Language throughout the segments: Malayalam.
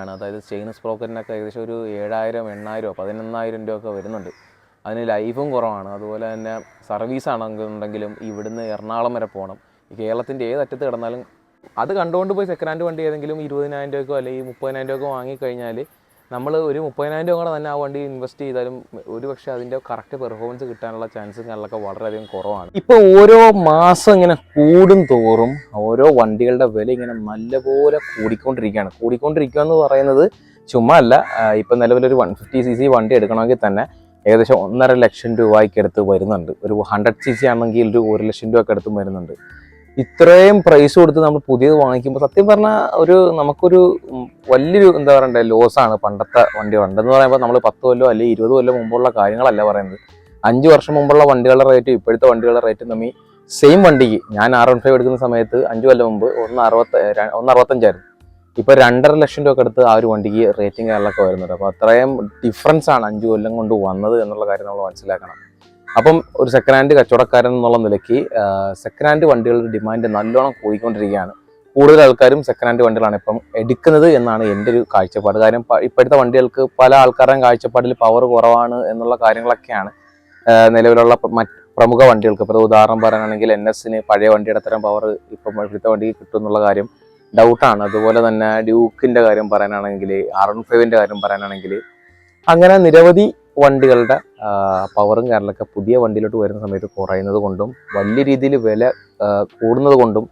ആണ് അതായത് ചൈനീസ് ബ്രോക്കറിനൊക്കെ ഏകദേശം ഒരു ഏഴായിരം എണ്ണായിരമോ പതിനൊന്നായിരം രൂപ ഒക്കെ വരുന്നുണ്ട്. അതിന് ലൈഫും കുറവാണ്. അതുപോലെ തന്നെ സർവീസ് ആണെന്നുണ്ടെങ്കിലും ഇവിടുന്ന് എറണാകുളം വരെ പോകണം. കേരളത്തിന്റെ ഏത് അറ്റത്ത് കിടന്നാലും അത് കണ്ടുകൊണ്ട് പോയി സെക്കൻഡ് ഹാൻഡ് വണ്ടി ഏതെങ്കിലും ഇരുപതിനായിരം രൂപയ്ക്കോ അല്ലെങ്കിൽ മുപ്പതിനായിരം രൂപയ്ക്കോ വാങ്ങിക്കഴിഞ്ഞാൽ നമ്മൾ ഒരു മുപ്പതിനായിരം രൂപ കൂടെ തന്നെ ആ വണ്ടി ഇൻവെസ്റ്റ് ചെയ്താലും ഒരു പക്ഷേ അതിന്റെ കറക്റ്റ് പെർഫോമൻസ് കിട്ടാനുള്ള ചാൻസും കാര്യങ്ങളൊക്കെ വളരെയധികം കുറവാണ്. ഇപ്പോൾ ഓരോ മാസം ഇങ്ങനെ കൂടും തോറും ഓരോ വണ്ടികളുടെ വില ഇങ്ങനെ നല്ലപോലെ കൂടിക്കൊണ്ടിരിക്കുകയാണ്. കൂടിക്കൊണ്ടിരിക്കുക എന്ന് പറയുന്നത് ചുമ്മാ അല്ല ഇപ്പം നിലവിലൊരു വൺ ഫിഫ്റ്റി സി സി വണ്ടി എടുക്കണമെങ്കിൽ തന്നെ ഏകദേശം ഒന്നര ലക്ഷം രൂപയ്ക്ക് അടുത്ത് വരുന്നുണ്ട്. ഒരു ഹൺഡ്രഡ് സി സി ആണെങ്കിൽ ഒരു ഒരു ലക്ഷം രൂപയ്ക്ക് അടുത്തും വരുന്നുണ്ട്. ഇത്രയും പ്രൈസ് കൊടുത്ത് നമ്മൾ പുതിയത് വാങ്ങിക്കുമ്പോൾ സത്യം പറഞ്ഞാൽ ഒരു നമുക്കൊരു വലിയൊരു എന്താ പറയണ്ടേ ലോസാണ് പണ്ടത്തെ വണ്ടി. പണ്ടെന്ന് പറയുമ്പോൾ നമ്മൾ പത്ത് കൊല്ലോ അല്ലെങ്കിൽ ഇരുപത് കൊല്ലം മുമ്പുള്ള കാര്യങ്ങളല്ല പറയുന്നത്. അഞ്ച് വർഷം മുമ്പുള്ള വണ്ടികളുടെ റേറ്റും ഇപ്പോഴത്തെ വണ്ടികളുടെ റേറ്റും തമ്മിൽ സെയിം വണ്ടിക്ക്. ഞാൻ ആർ വൺ ഫൈവ് എടുക്കുന്ന സമയത്ത് അഞ്ച് കൊല്ലം മുമ്പ് ഒന്ന് അറുപത്തി ഒന്ന് അറുപത്തഞ്ചായിരുന്നു. ഇപ്പോൾ രണ്ടര ലക്ഷം രൂപ അടുത്ത് ആ ഒരു വണ്ടിക്ക് റേറ്റിംഗ് കാര്യങ്ങളൊക്കെ വരുന്നുണ്ട്. അപ്പോൾ അത്രയും ഡിഫറൻസ് ആണ് അഞ്ച് കൊല്ലം കൊണ്ട് വന്നത് എന്നുള്ള കാര്യം നമ്മൾ മനസ്സിലാക്കണം. അപ്പം ഒരു സെക്കൻഡ് ഹാൻഡ് കച്ചവടക്കാരൻ എന്നുള്ള നിലയ്ക്ക് സെക്കൻഡ് ഹാൻഡ് വണ്ടികളുടെ ഡിമാൻഡ് നല്ലോണം കൂടിക്കൊണ്ടിരിക്കുകയാണ്. കൂടുതൽ ആൾക്കാരും സെക്കൻഡ് ഹാൻഡ് വണ്ടികളാണ് ഇപ്പം എടുക്കുന്നത് എന്നാണ് എന്റെ ഒരു കാഴ്ചപ്പാട്. കാര്യം ഇപ്പോഴത്തെ വണ്ടികൾക്ക് പല ആൾക്കാരുടെയും കാഴ്ചപ്പാടിൽ പവർ കുറവാണ് എന്നുള്ള കാര്യങ്ങളൊക്കെയാണ് നിലവിലുള്ള മറ്റ് പ്രമുഖ വണ്ടികൾക്ക്. ഇപ്പോൾ ഉദാഹരണം പറയുകയാണെങ്കിൽ എൻ എസിന് പഴയ വണ്ടിയുടെ തരം പവർ ഇപ്പം ഇപ്പോഴത്തെ വണ്ടി കിട്ടും എന്നുള്ള കാര്യം ഡൗട്ടാണ് അതുപോലെ തന്നെ ഡ്യൂക്കിന്റെ കാര്യം പറയാനാണെങ്കിൽ ആർ വൺ ഫൈവിന്റെ കാര്യം പറയാനാണെങ്കിൽ അങ്ങനെ നിരവധി വണ്ടികളുടെ പവറും കാര്യങ്ങളൊക്കെ പുതിയ വണ്ടിയിലോട്ട് വരുന്ന സമയത്ത് കുറയുന്നത് കൊണ്ടും വലിയ രീതിയിൽ വില കൂടുന്നത് കൊണ്ടും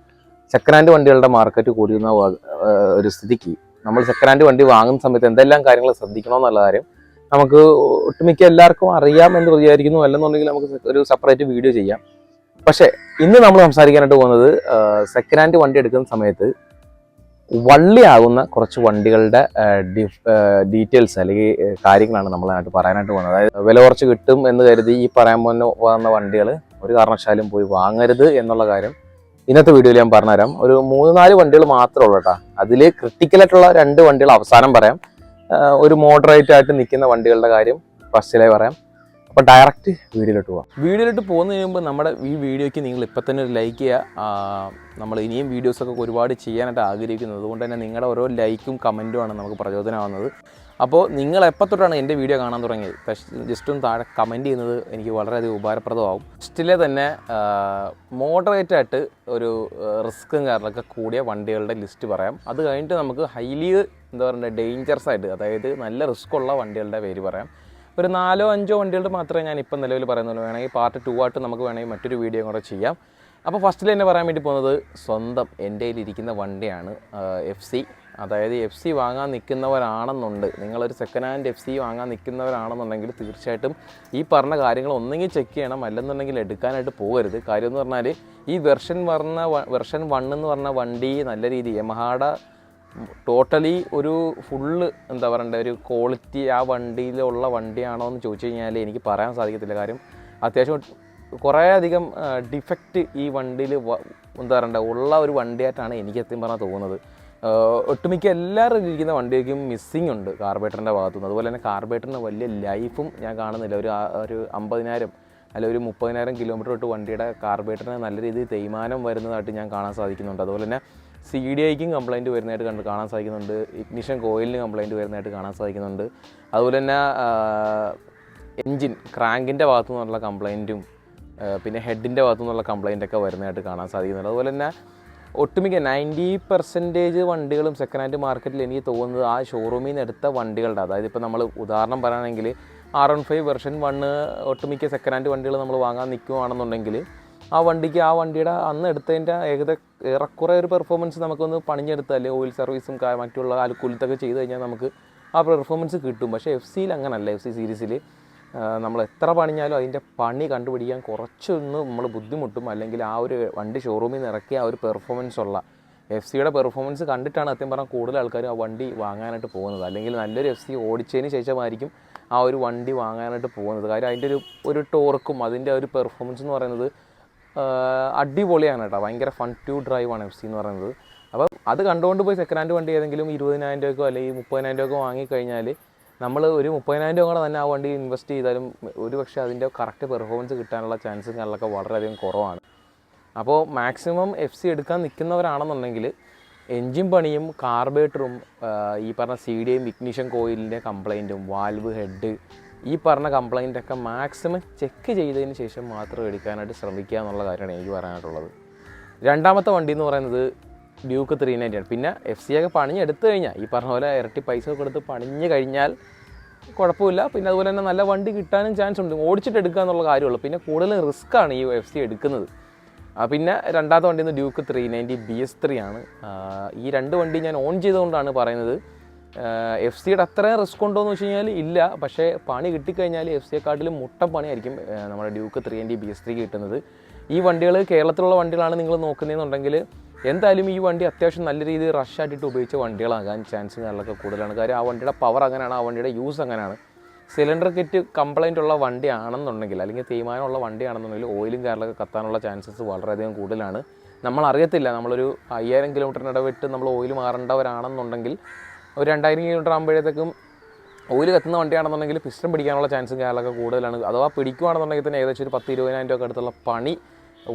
സെക്കൻഡ് ഹാൻഡ് വണ്ടികളുടെ മാർക്കറ്റ് കൂടുന്ന വ- ഒരു സ്ഥിതിക്ക്. നമ്മൾ സെക്കൻഡ് ഹാൻഡ് വണ്ടി വാങ്ങുന്ന സമയത്ത് എന്തെല്ലാം കാര്യങ്ങൾ ശ്രദ്ധിക്കണമെന്നുള്ള കാര്യം നമുക്ക് ഒട്ടുമിക്ക എല്ലാവർക്കും അറിയാം എന്ന് വിചാരിക്കുന്നു. അല്ലെന്നുണ്ടെങ്കിൽ നമുക്ക് ഒരു സെപ്പറേറ്റ് വീഡിയോ ചെയ്യാം. പക്ഷേ ഇന്ന് നമ്മൾ സംസാരിക്കാനായിട്ട് പോകുന്നത് സെക്കൻഡ് ഹാൻഡ് വണ്ടി എടുക്കുന്ന സമയത്ത് വള്ളിയാകുന്ന കുറച്ച് വണ്ടികളുടെ ഡീറ്റെയിൽസ് അല്ലെങ്കിൽ കാര്യങ്ങളാണ് നമ്മളായിട്ട് പറയാനായിട്ട് പോകുന്നത്. അതായത് വില കുറച്ച് കിട്ടും എന്ന് കരുതി ഈ പറയാൻ പോകുന്ന പോകുന്ന വണ്ടികൾ ഒരു കാരണവശാലും പോയി വാങ്ങരുത് എന്നുള്ള കാര്യം ഇന്നത്തെ വീഡിയോയിൽ ഞാൻ പറഞ്ഞുതരാം. ഒരു മൂന്ന് നാല് വണ്ടികൾ മാത്രമേ ഉള്ളൂ കേട്ടോ. അതിൽ ക്രിട്ടിക്കലായിട്ടുള്ള രണ്ട് വണ്ടികൾ അവസാനം പറയാം. ഒരു മോഡറേറ്റ് ആയിട്ട് നിൽക്കുന്ന വണ്ടികളുടെ കാര്യം ഫസ്റ്റിലായി പറയാം. അപ്പോൾ ഡയറക്റ്റ് വീഡിയോയിലോട്ട് പോവാം. വീഡിയോയിലോട്ട് പോകുന്നതിന് മുമ്പ് നമ്മുടെ ഈ വീഡിയോയ്ക്ക് നിങ്ങൾ ഇപ്പം തന്നെ ഒരു ലൈക്ക് ചെയ്യുക. നമ്മൾ ഇനിയും വീഡിയോസൊക്കെ ഒരുപാട് ചെയ്യാനായിട്ട് ആഗ്രഹിക്കുന്നത് അതുകൊണ്ട് തന്നെ നിങ്ങളുടെ ഓരോ ലൈക്കും കമന്റുമാണ് നമുക്ക് പ്രചോദനമാകുന്നത് അപ്പോൾ നിങ്ങൾ എപ്പോൾ തൊട്ടാണ് എന്റെ വീഡിയോ കാണാൻ തുടങ്ങിയത്? ജസ്റ്റ് ഒന്ന് താഴെ കമന്റ് ചെയ്യുന്നത് എനിക്ക് വളരെയധികം ഉപകാരപ്രദമാവും ഫസ്റ്റിലെ തന്നെ മോഡറേറ്റ് ആയിട്ട് ഒരു റിസ്ക്കും കാരണമൊക്കെ കൂടിയ വണ്ടികളുടെ ലിസ്റ്റ് പറയാം. അത് കഴിഞ്ഞിട്ട് നമുക്ക് ഹൈലി എന്താ പറയുക ഡേഞ്ചറസ് ആയിട്ട് അതായത് നല്ല റിസ്ക് ഉള്ള വണ്ടികളുടെ പേര് പറയാം. ഒരു നാലോ അഞ്ചോ വണ്ടികളുടെ മാത്രമേ ഞാൻ ഇപ്പം നിലവിൽ പറയുന്നുള്ളൂ വേണമെങ്കിൽ പാർട്ട് ടു ആയിട്ട് നമുക്ക് വേണമെങ്കിൽ മറ്റൊരു വീഡിയോ കൂടെ ചെയ്യാം. അപ്പോൾ ഫസ്റ്റിൽ തന്നെ പറയാൻ വേണ്ടി പോകുന്നത് സ്വന്തം എന്റെ ഇരിക്കുന്ന വണ്ടിയാണ് എഫ് സി അതായത് എഫ് സി വാങ്ങാൻ നിൽക്കുന്നവരാണെന്നുണ്ട്. നിങ്ങളൊരു സെക്കൻഡ് ഹാൻഡ് എഫ് സി വാങ്ങാൻ നിൽക്കുന്നവരാണെന്നുണ്ടെങ്കിൽ തീർച്ചയായിട്ടും ഈ പറഞ്ഞ കാര്യങ്ങൾ ഒന്നെങ്കിൽ ചെക്ക് ചെയ്യണം. അല്ലെന്നുണ്ടെങ്കിൽ എടുക്കാനായിട്ട് പോകരുത്. കാര്യം എന്ന് പറഞ്ഞാൽ ഈ വെർഷൻ പറഞ്ഞ വെർഷൻ വൺ എന്ന് പറഞ്ഞ വണ്ടി നല്ല രീതി യമഹാട ടോട്ടലി ഒരു ഫുള്ള് എന്താ പറയണ്ടേ ഒരു ക്വാളിറ്റി ആ വണ്ടിയിലുള്ള വണ്ടിയാണോ എന്ന് ചോദിച്ചു കഴിഞ്ഞാൽ എനിക്ക് പറയാൻ സാധിക്കത്തില്ല. കാര്യം അത്യാവശ്യം കുറേ അധികം ഡിഫക്റ്റ് ഈ വണ്ടിയിൽ എന്താ പറയണ്ടേ ഉള്ള ഒരു വണ്ടിയായിട്ടാണ് എനിക്ക് എത്തിയും പറഞ്ഞാൽ തോന്നുന്നത്. ഒട്ടുമിക്ക എല്ലാവരും ഇരിക്കുന്ന വണ്ടിക്കും മിസ്സിങ് ഉണ്ട് കാർബേറ്ററിന്റെ ഭാഗത്തുനിന്ന്. അതുപോലെ തന്നെ കാർബേറ്ററിന് വലിയ ലൈഫും ഞാൻ കാണുന്നില്ല. ഒരു ഒരു അമ്പതിനായിരം അല്ല ഒരു മുപ്പതിനായിരം കിലോമീറ്റർ തൊട്ട് വണ്ടിയുടെ കാർബേറ്ററിന് നല്ല രീതിയിൽ തേയ്മാനം വരുന്നതായിട്ട് ഞാൻ കാണാൻ സാധിക്കുന്നുണ്ട്. അതുപോലെ തന്നെ സി ഡി ഐക്കും കംപ്ലൈന്റ് വരുന്നതായിട്ട് കണ്ട് കാണാൻ സാധിക്കുന്നുണ്ട്. ഇഗ്നിഷൻ കോയിലിന് കംപ്ലൈന്റ് വരുന്നതായിട്ട് കാണാൻ സാധിക്കുന്നുണ്ട്. അതുപോലെ തന്നെ എൻജിൻ ക്രാങ്കിന്റെ ഭാഗത്തു നിന്നുള്ള കംപ്ലൈന്റും പിന്നെ ഹെഡിന്റെ ഭാഗത്തു നിന്നുള്ള കംപ്ലൈന്റൊക്കെ വരുന്നതായിട്ട് കാണാൻ സാധിക്കുന്നുണ്ട്. അതുപോലെ തന്നെ ഒട്ടുമിക്ക നയന്റി പെർസെന്റേജ് വണ്ടികളും സെക്കൻഡ് ഹാൻഡ് മാർക്കറ്റിൽ എനിക്ക് തോന്നുന്നത് ആ ഷോറൂമിൽ നിന്ന് എടുത്ത വണ്ടികളുടെ അതായത് ഇപ്പോൾ നമ്മൾ ഉദാഹരണം പറയുകയാണെങ്കിൽ R one five version one ഒട്ടുമിക്ക സെക്കൻഡ് ഹാൻഡ് വണ്ടികൾ നമ്മൾ വാങ്ങാൻ നിൽക്കുകയാണെന്നുണ്ടെങ്കിൽ ആ വണ്ടിക്ക് ആ വണ്ടിയുടെ അന്ന് എടുത്തതിന്റെ ഏകദേശം ഏറെക്കുറെ ഒരു പെർഫോമൻസ് നമുക്കൊന്ന് പണിഞ്ഞെടുത്താൽ ഓയിൽ സർവീസും മറ്റുള്ള ആൽക്കൂലത്തൊക്കെ ചെയ്ത് കഴിഞ്ഞാൽ നമുക്ക് ആ പെർഫോമൻസ് കിട്ടും. പക്ഷേ എഫ് സിയിൽ അങ്ങനല്ല. എഫ് സി സീരീസിൽ നമ്മൾ എത്ര പണിഞ്ഞാലും അതിന്റെ പണി കണ്ടുപിടിക്കാൻ കുറച്ചൊന്ന് നമ്മൾ ബുദ്ധിമുട്ടും. അല്ലെങ്കിൽ ആ ഒരു വണ്ടി ഷോറൂമിൽ നിന്ന് ഇറക്കിയ ആ ഒരു പെർഫോമൻസ് ഉള്ള എഫ് സിയുടെ പെർഫോമൻസ് കണ്ടിട്ടാണ് സത്യം പറഞ്ഞാൽ കൂടുതൽ ആൾക്കാർ ആ വണ്ടി വാങ്ങാനായിട്ട് പോകുന്നത്. അല്ലെങ്കിൽ നല്ലൊരു എഫ് സി ഓടിച്ചതിന് ശേഷമായിരിക്കും ആ ഒരു വണ്ടി വാങ്ങാനായിട്ട് പോകുന്നത്. കാര്യം അതിന്റെ ഒരു ഒരു ടോർക്കും അതിന്റെ ഒരു പെർഫോമൻസ് എന്ന് പറയുന്നത് അടിപൊളിയാണ് കേട്ടോ. ഭയങ്കര ഫൺ ടു ഡ്രൈവ് ആണ് എഫ് സി എന്ന് പറയുന്നത്. അപ്പം അത് കണ്ടുകൊണ്ട് പോയി സെക്കൻഡ് ഹാൻഡ് വണ്ടി ഏതെങ്കിലും ഇരുപതിനായിരം രൂപയ്ക്കോ അല്ലെങ്കിൽ മുപ്പതിനായിരം രൂപയ്ക്കോ വാങ്ങിക്കഴിഞ്ഞാൽ നമ്മൾ ഒരു മുപ്പതിനായിരം രൂപ കൂടെ തന്നെ ആ വണ്ടി ഇൻവെസ്റ്റ് ചെയ്താലും ഒരു പക്ഷേ അതിന്റെ കറക്റ്റ് പെർഫോമൻസ് കിട്ടാനുള്ള ചാൻസും കാര്യങ്ങളൊക്കെ വളരെയധികം കുറവാണ്. അപ്പോൾ മാക്സിമം എഫ് സി എടുക്കാൻ നിൽക്കുന്നവരാണെന്നുണ്ടെങ്കിൽ എൻജിൻ പണിയും കാർബേറ്ററും ഈ പറഞ്ഞ സി ഡി എം ഇഗ്നിഷൻ കോയിലിന്റെ കംപ്ലൈന്റും വാൽവ് ഹെഡ് ഈ പറഞ്ഞ കംപ്ലൈന്റൊക്കെ മാക്സിമം ചെക്ക് ചെയ്തതിന് ശേഷം മാത്രം എടുക്കാനായിട്ട് ശ്രമിക്കുക എന്നുള്ള കാര്യമാണ് എനിക്ക് പറയാനായിട്ടുള്ളത്. രണ്ടാമത്തെ വണ്ടി എന്ന് പറയുന്നത് ഡ്യൂക്ക് ത്രീ നയന്റിയാണ് പിന്നെ എഫ് സി ഒക്കെ പണിഞ്ഞെടുത്തു കഴിഞ്ഞാൽ ഈ പറഞ്ഞ പോലെ ഇരട്ടി പൈസ കൊടുത്ത് പണിഞ്ഞ് കഴിഞ്ഞാൽ കുഴപ്പമില്ല. പിന്നെ അതുപോലെ തന്നെ നല്ല വണ്ടി കിട്ടാനും ചാൻസ് ഉണ്ട്. ഓടിച്ചിട്ട് എടുക്കുക എന്നുള്ള കാര്യമുള്ളൂ. പിന്നെ കൂടുതൽ റിസ്ക് ആണ് ഈ എഫ് സി എടുക്കുന്നത്. പിന്നെ രണ്ടാമത്തെ വണ്ടി Duke three ninety B S three ആണ്. ഈ രണ്ട് വണ്ടി ഞാൻ ഓൺ ചെയ്തുകൊണ്ടാണ് പറയുന്നത്. എഫ് സിയുടെ അത്രയും റിസ്ക് ഉണ്ടോ എന്ന് വെച്ച് കഴിഞ്ഞാൽ ഇല്ല. പക്ഷേ പണി കിട്ടിക്കഴിഞ്ഞാൽ എഫ് സിയെക്കാട്ടിലും മുട്ട പണിയായിരിക്കും നമ്മുടെ Duke three D B S three കിട്ടുന്നത്. ഈ വണ്ടികൾ കേരളത്തിലുള്ള വണ്ടികളാണ് നിങ്ങൾ നോക്കുന്നതെന്നുണ്ടെങ്കിൽ എന്തായാലും ഈ വണ്ടി അത്യാവശ്യം നല്ല രീതിയിൽ റഷ് ആയിട്ടിട്ട് ഉപയോഗിച്ച വണ്ടികളാകാൻ ചാൻസ് കാര്യങ്ങളൊക്കെ കൂടുതലാണ്. കാര്യം ആ വണ്ടിയുടെ പവർ അങ്ങനെയാണ് ആ വണ്ടിയുടെ യൂസ് അങ്ങനെയാണ്. സിലിണ്ടർ കിറ്റ് കംപ്ലൈന്റ് ഉള്ള വണ്ടിയാണെന്നുണ്ടെങ്കിൽ അല്ലെങ്കിൽ തേയ്മാനമുള്ള വണ്ടിയാണെന്നുണ്ടെങ്കിൽ ഓയിലും കാര്യങ്ങളൊക്കെ കത്താനുള്ള ചാൻസസ് വളരെയധികം കൂടുതലാണ്. നമ്മൾ അറിയത്തില്ല നമ്മളൊരു അയ്യായിരം കിലോമീറ്ററിന് ഇടവിട്ട് നമ്മൾ ഓയിൽ മാറേണ്ടവരാണെന്നുണ്ടെങ്കിൽ ഒരു രണ്ടായിരം കിലോമീറ്റർ ആകുമ്പോഴത്തേക്കും ഓയിൽ കത്തുന്ന വണ്ടിയാണെന്നുണ്ടെങ്കിൽ പിസ്റ്റം പിടിക്കാനുള്ള ചാൻസും കാര്യങ്ങളൊക്കെ കൂടുതലാണ്. അഥവാ പിടിക്കുകയാണെന്നുണ്ടെങ്കിൽ തന്നെ ഏകദേശം ഒരു പത്ത് ഇരുപതിനായിരം രൂപ അടുത്തുള്ള പണി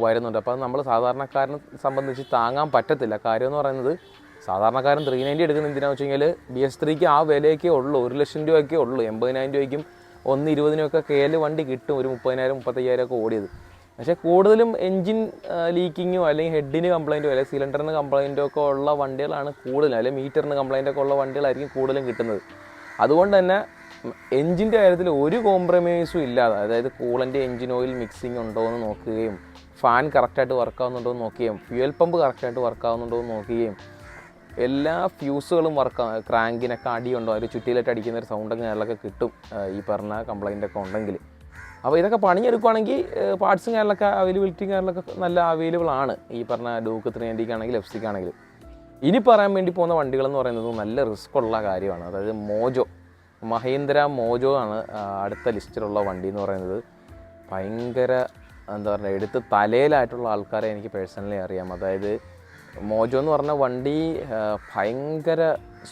വരുന്നുണ്ട്. അപ്പോൾ നമ്മൾ സാധാരണക്കാരനെ സംബന്ധിച്ച് താങ്ങാൻ പറ്റത്തില്ല. കാര്യം എന്ന് പറയുന്നത് സാധാരണക്കാരൻ ത്രീ നയന്റി എടുക്കുന്ന എന്തിനാണെന്ന് വെച്ച് കഴിഞ്ഞാൽ ബി എസ് ത്രീക്ക് ആ വിലയൊക്കെ ഉള്ളൂ. ഒരു ലക്ഷം രൂപയൊക്കെ ഉള്ളൂ. എൺപതിനായിരം രൂപയ്ക്കും ഒന്ന് ഇരുപതിനൊക്കെ കെ വണ്ടി കിട്ടും. ഒരു മുപ്പതിനായിരം മുപ്പത്തയ്യായിരം ഒക്കെ ഓടിയത്. പക്ഷേ കൂടുതലും എൻജിൻ ലീക്കിങ്ങോ അല്ലെങ്കിൽ ഹെഡിന് കംപ്ലൈന്റോ അല്ലെങ്കിൽ സിലിണ്ടറിന് കംപ്ലൈന്റോ ഒക്കെ ഉള്ള വണ്ടികളാണ് കൂടുതലും അല്ലെങ്കിൽ മീറ്ററിന് കംപ്ലൈന്റ് ഒക്കെ ഉള്ള വണ്ടികളായിരിക്കും കൂടുതലും കിട്ടുന്നത്. അതുകൊണ്ട് തന്നെ എൻജിന്റെ കാര്യത്തിൽ ഒരു കോംപ്രമൈസും ഇല്ലാതെ അതായത് കൂളന്റെ എൻജിൻ ഓയിൽ മിക്സിംഗ് ഉണ്ടോ എന്ന് നോക്കുകയും ഫാൻ കറക്റ്റായിട്ട് വർക്ക് ആവുന്നുണ്ടോ എന്ന് നോക്കുകയും ഫ്യൂൽ പമ്പ് കറക്റ്റായിട്ട് വർക്ക് ആവുന്നുണ്ടോ എന്ന് നോക്കുകയും എല്ലാ ഫ്യൂസുകളും വർക്ക് ക്രാങ്കിനൊക്കെ അടിയുണ്ടോ അതിൽ ചുറ്റിയിലിട്ട് അടിക്കുന്ന ഒരു സൗണ്ടൊക്കെ കാര്യങ്ങളൊക്കെ കിട്ടും ഈ പറഞ്ഞ കംപ്ലൈന്റ് ഒക്കെ ഉണ്ടെങ്കിൽ. അപ്പോൾ ഇതൊക്കെ പണിയെടുക്കുകയാണെങ്കിൽ പാർട്സും കാര്യങ്ങളൊക്കെ അവൈലബിലിറ്റിയും കാര്യങ്ങളൊക്കെ നല്ല അവൈലബിൾ ആണ്. ഈ പറഞ്ഞ ഡൂക്ക് ത്രീ എഫ് സിക്കാണെങ്കിലും ഇനി പറയാൻ വേണ്ടി പോകുന്ന വണ്ടികളെന്ന് പറയുന്നത് നല്ല റിസ്ക് ഉള്ള കാര്യമാണ്. അതായത് മോജോ മഹീന്ദ്ര മോജോ ആണ് അടുത്ത ലിസ്റ്റിലുള്ള വണ്ടി എന്ന് പറയുന്നത്. ഭയങ്കര എന്താ പറയുക എടുത്ത് തലയിലായിട്ടുള്ള ആൾക്കാരെ എനിക്ക് പേഴ്സണലി അറിയാം. അതായത് മോജോ എന്ന് പറഞ്ഞ വണ്ടി ഭയങ്കര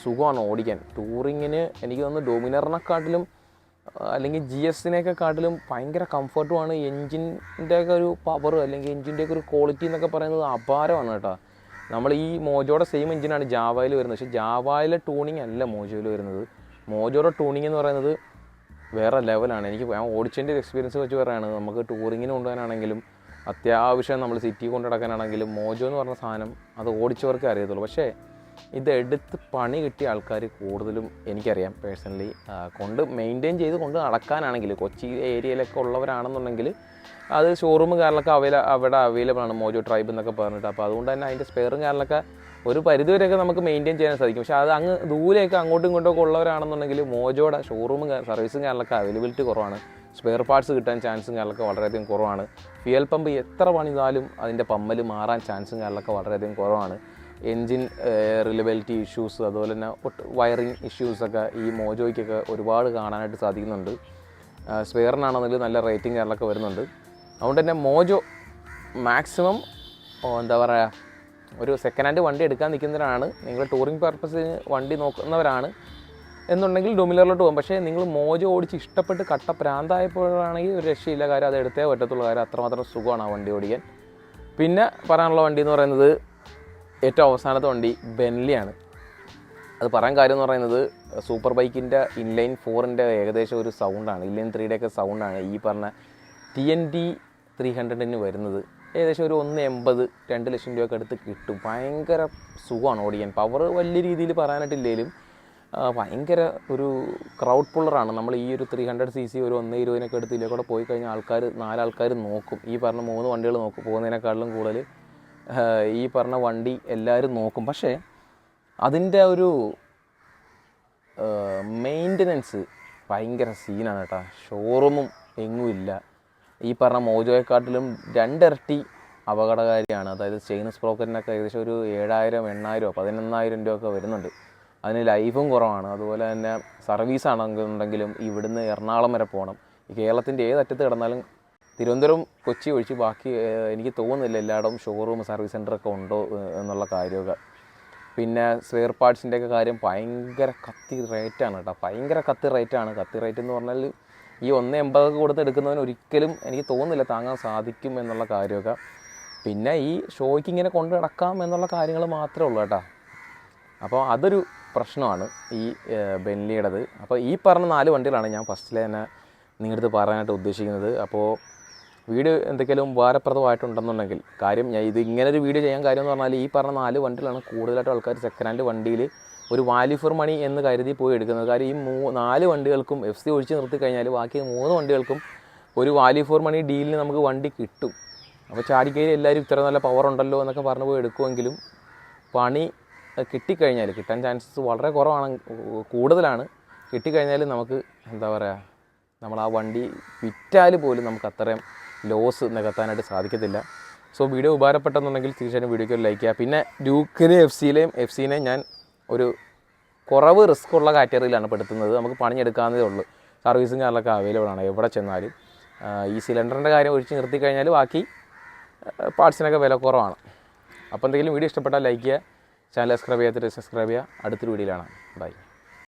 സുഖമാണ് ഓടിക്കാൻ. ടൂറിങ്ങിന് എനിക്ക് തോന്നുന്നു ഡൊമിനറിനെക്കാട്ടിലും അല്ലെങ്കിൽ ജി എസിനെയൊക്കെ കാട്ടിലും ഭയങ്കര കംഫർട്ടുമാണ് എൻജിന്റെ ഒക്കെ ഒരു പവർ അല്ലെങ്കിൽ എൻജിന്റെ ഒക്കെ ഒരു ക്വാളിറ്റി എന്നൊക്കെ പറയുന്നത് അപാരമാണ് കേട്ടോ. നമ്മൾ ഈ മോജോയുടെ സെയിം എഞ്ചിനാണ് ജാവയിൽ വരുന്നത്. പക്ഷേ ജാവയിലെ ടൂണിങ് അല്ല മോജോയിൽ വരുന്നത്. മോജോയുടെ ടൂണിങ് എന്ന് പറയുന്നത് വേറെ ലെവലാണ് എനിക്ക് ഞാൻ ഓടിച്ചതിന്റെ എക്സ്പീരിയൻസ് വെച്ച് പറയുകയാണ് നമുക്ക് ടൂറിങ്ങിന് കൊണ്ടുപോകാനാണെങ്കിലും അത്യാവശ്യം നമ്മൾ സിറ്റി കൊണ്ടു നടക്കാനാണെങ്കിലും മോജോ എന്ന് പറഞ്ഞ സാധനം അത് ഓടിച്ചവർക്കേ അറിയത്തുള്ളൂ. പക്ഷേ ഇത് എടുത്ത് പണി കിട്ടിയ ആൾക്കാർ കൂടുതലും എനിക്കറിയാം പേഴ്സണലി കൊണ്ട് മെയിന്റെയിൻ ചെയ്ത് കൊണ്ട് നടക്കാനാണെങ്കിൽ കൊച്ചി ഏരിയയിലൊക്കെ ഉള്ളവരാണെന്നുണ്ടെങ്കിൽ അത് ഷോറൂം കാറിലൊക്കെ അവൈല അവിടെ അവൈലബിൾ ആണ് മോജോ ട്രൈബ് എന്നൊക്കെ പറഞ്ഞിട്ട്. അപ്പോൾ അതുകൊണ്ട് തന്നെ അതിന്റെ സ്പെയറും കാറിലൊക്കെ ഒരു പരിധിവരെയൊക്കെ നമുക്ക് മെയിന്റെയിൻ ചെയ്യാൻ സാധിക്കും. പക്ഷേ അത് അങ്ങ് ദൂരെയൊക്കെ അങ്ങോട്ടും ഇങ്ങോട്ടും ഉള്ളവരാണെന്നുണ്ടെങ്കിൽ മോജോയുടെ ഷോറൂമും സർവീസും കാറിലൊക്കെ അവൈലബിലിറ്റി കുറവാണ്. സ്പെയർ പാർട്സ് കിട്ടാൻ ചാൻസും കാറിലൊക്കെ വളരെയധികം കുറവാണ്. ഫ്യൂൽ പമ്പ് എത്ര പണിതാലും അതിന്റെ പമ്മൽ മാറാൻ ചാൻസും കാറിലൊക്കെ വളരെയധികം കുറവാണ്. എൻജിൻ റിലബിലിറ്റി ഇഷ്യൂസ് അതുപോലെ തന്നെ വയറിങ് ഇഷ്യൂസൊക്കെ ഈ മോജോയ്ക്കൊക്കെ ഒരുപാട് കാണാനായിട്ട് സാധിക്കുന്നുണ്ട്. സ്പെയറിനാണെന്നുണ്ടെങ്കിൽ നല്ല റേറ്റിംഗ് കാര്യങ്ങളൊക്കെ വരുന്നുണ്ട്. അതുകൊണ്ട് തന്നെ മോജോ മാക്സിമം എന്താ പറയുക ഒരു സെക്കൻഡ് ഹാൻഡ് വണ്ടി എടുക്കാൻ നിൽക്കുന്നവരാണ്. നിങ്ങൾ ടൂറിംഗ് പർപ്പസിന് വണ്ടി നോക്കുന്നവരാണ് എന്നുണ്ടെങ്കിൽ ഡൊമിലറിലോട്ട് പോകും. പക്ഷേ നിങ്ങൾ മോജോ ഓടിച്ച് ഇഷ്ടപ്പെട്ട് കട്ട പ്രാന്തായപ്പോഴാണെങ്കിൽ ഒരു രക്ഷയില്ല കാര്യം. അത് എടുത്തേ പറ്റത്തുള്ളൂ. കാര്യം അത്രമാത്രം സുഖമാണ് ആ വണ്ടി ഓടിക്കാൻ. പിന്നെ പറയാനുള്ള വണ്ടി എന്ന് പറയുന്നത് ഏറ്റവും അവസാനത്തെ വണ്ടി ബെൻലിയാണ്. അത് പറയാൻ കാര്യം എന്ന് പറയുന്നത് സൂപ്പർ ബൈക്കിന്റെ ഇൻലൈൻ ഫോറിന്റെ ഏകദേശം ഒരു സൗണ്ടാണ് ഇൻലൈൻ ത്രീയുടെ ഒക്കെ സൗണ്ടാണ് ഈ പറഞ്ഞ ടി എൻ ടി ത്രീ ഹൺഡ്രഡിന് വരുന്നത്. ഏകദേശം ഒരു ഒന്ന് എൺപത് രണ്ട് ലക്ഷം രൂപയൊക്കെ അടുത്ത് കിട്ടും. ഭയങ്കര സുഖമാണ് ഓടിക്കാൻ. പവർ വലിയ രീതിയിൽ പറയാനായിട്ടില്ലെങ്കിലും ഭയങ്കര ഒരു ക്രൗഡ് പുള്ളറാണ് നമ്മൾ ഈ ഒരു ത്രീ ഹൺഡ്രഡ് സി സി ഒരു ഒന്ന് ഇരുപതിനൊക്കെ എടുത്ത് ഇതിലെ കൂടെ പോയി കഴിഞ്ഞാൽ ആൾക്കാർ നാലാൾക്കാർ നോക്കും. ഈ പറഞ്ഞ മൂന്ന് വണ്ടികൾ നോക്കും. പോകുന്നതിനേക്കാളിലും കൂടുതൽ ഈ പറഞ്ഞ വണ്ടി എല്ലാവരും നോക്കും. പക്ഷേ അതിന്റെ ഒരു മെയിന്റനൻസ് ഭയങ്കര സീനാണ് കേട്ടോ. ഷോറൂമും എങ്ങുമില്ല ഈ പറഞ്ഞ മോജോയെക്കാട്ടിലും രണ്ടിരട്ടി അപകടകാരിയാണ്. അതായത് ചെയിൻ സ്പ്രോക്കറ്റിനൊക്കെ ഏകദേശം ഒരു ഏഴായിരം എണ്ണായിരമോ പതിനൊന്നായിരം രൂപയൊക്കെ വരുന്നുണ്ട്. അതിന് ലൈഫും കുറവാണ്. അതുപോലെ തന്നെ സർവീസ് ആണെന്നുണ്ടെങ്കിലും ഇവിടുന്ന് എറണാകുളം വരെ പോകണം. ഈ കേരളത്തിന്റെ ഏതറ്റത്ത് കിടന്നാലും തിരുവനന്തപുരം കൊച്ചി ഒഴിച്ച് ബാക്കി എനിക്ക് തോന്നുന്നില്ല എല്ലായിടവും ഷോറൂം സർവീസ് സെന്ററൊക്കെ ഉണ്ടോ എന്നുള്ള കാര്യമൊക്കെ പിന്നെ സ്പെയർ പാർട്സിന്റെ ഒക്കെ കാര്യം ഭയങ്കര കത്തി റേറ്റാണ് കേട്ടോ. ഭയങ്കര കത്തി റേറ്റാണ് കത്തി റേറ്റ് എന്ന് പറഞ്ഞാൽ ഈ ഒന്ന് എൺപതൊക്കെ കൊടുത്ത് എടുക്കുന്നവന് ഒരിക്കലും എനിക്ക് തോന്നുന്നില്ല താങ്ങാൻ സാധിക്കും എന്നുള്ള കാര്യമൊക്കെ. പിന്നെ ഈ ഷോയ്ക്ക് ഇങ്ങനെ കൊണ്ടു നടക്കാം എന്നുള്ള കാര്യങ്ങൾ മാത്രമേ ഉള്ളൂ കേട്ടോ. അപ്പോൾ അതൊരു പ്രശ്നമാണ് ഈ ബെന്നിയുടേത് അപ്പോൾ ഈ പറഞ്ഞ നാല് വണ്ടികളാണ് ഞാൻ ഫസ്റ്റിൽ തന്നെ നിങ്ങളുടെ അടുത്ത് പറയാനായിട്ട് ഉദ്ദേശിക്കുന്നത്. അപ്പോൾ വീഡിയോ എന്തെങ്കിലും ഉപകാരപ്രദമായിട്ടുണ്ടെന്നുണ്ടെങ്കിൽ കാര്യം ഞാൻ ഇത് ഇങ്ങനെ ഒരു വീഡിയോ ചെയ്യാൻ കാര്യം എന്ന് പറഞ്ഞാൽ ഈ പറഞ്ഞ നാല് വണ്ടികളാണ് കൂടുതലായിട്ട് ആൾക്കാർ സെക്കൻഡ് ഹാൻഡ് വണ്ടിയിൽ ഒരു വാല്യൂ ഫോർ മണി എന്ന് കരുതി പോയി എടുക്കുന്നത്. കാര്യം ഈ മൂ നാല് വണ്ടികൾക്കും എഫ് സി ഒഴിച്ച് നിർത്തി കഴിഞ്ഞാൽ ബാക്കി മൂന്ന് വണ്ടികൾക്കും ഒരു വാല്യൂ ഫോർ മണി ഡീലിന് നമുക്ക് വണ്ടി കിട്ടും. അപ്പോൾ ചാടിക്കയിൽ എല്ലാവരും ഇത്ര നല്ല പവർ ഉണ്ടല്ലോ എന്നൊക്കെ പറഞ്ഞു പോയി എടുക്കുമെങ്കിലും പണി കിട്ടിക്കഴിഞ്ഞാൽ കിട്ടാൻ ചാൻസസ് വളരെ കുറവാണ് കൂടുതലാണ്. കിട്ടിക്കഴിഞ്ഞാൽ നമുക്ക് എന്താ പറയുക നമ്മൾ ആ വണ്ടി വിറ്റാൽ പോലും നമുക്ക് അത്രയും ലോസ് നികത്താനായിട്ട് സാധിക്കത്തില്ല. സോ വീഡിയോ ഉപകാരപ്പെട്ടെന്നുണ്ടെങ്കിൽ തീർച്ചയായും വീഡിയോയ്ക്ക് ഒരു ലൈക്ക് ചെയ്യുക. പിന്നെ ഡ്യൂക്കിനെ എഫ് സിയിലെയും എഫ് സിനെയും ഞാൻ ഒരു കുറവ് റിസ്ക് ഉള്ള കാറ്റഗറിയിലാണ് പെടുത്തുന്നത് നമുക്ക് പണിയെടുക്കാവുന്നതേ ഉള്ളൂ. സർവീസും കാര്യങ്ങളൊക്കെ അവൈലബിൾ ആണ്. എവിടെ ചെന്നാലും. ഈ സിലിണ്ടറിന്റെ കാര്യം ഒഴിച്ച് നിർത്തി കഴിഞ്ഞാൽ ബാക്കി പാർട്സിനൊക്കെ വില കുറവാണ്. അപ്പോൾ എന്തെങ്കിലും വീഡിയോ ഇഷ്ടപ്പെട്ടാൽ ലൈക്ക് ചെയ്യുക. ചാനൽ സബ്സ്ക്രൈബ് ചെയ്യാത്തിട്ട് സബ്സ്ക്രൈബ് ചെയ്യുക. അടുത്തൊരു വീഡിയോയിലാണ് ബൈ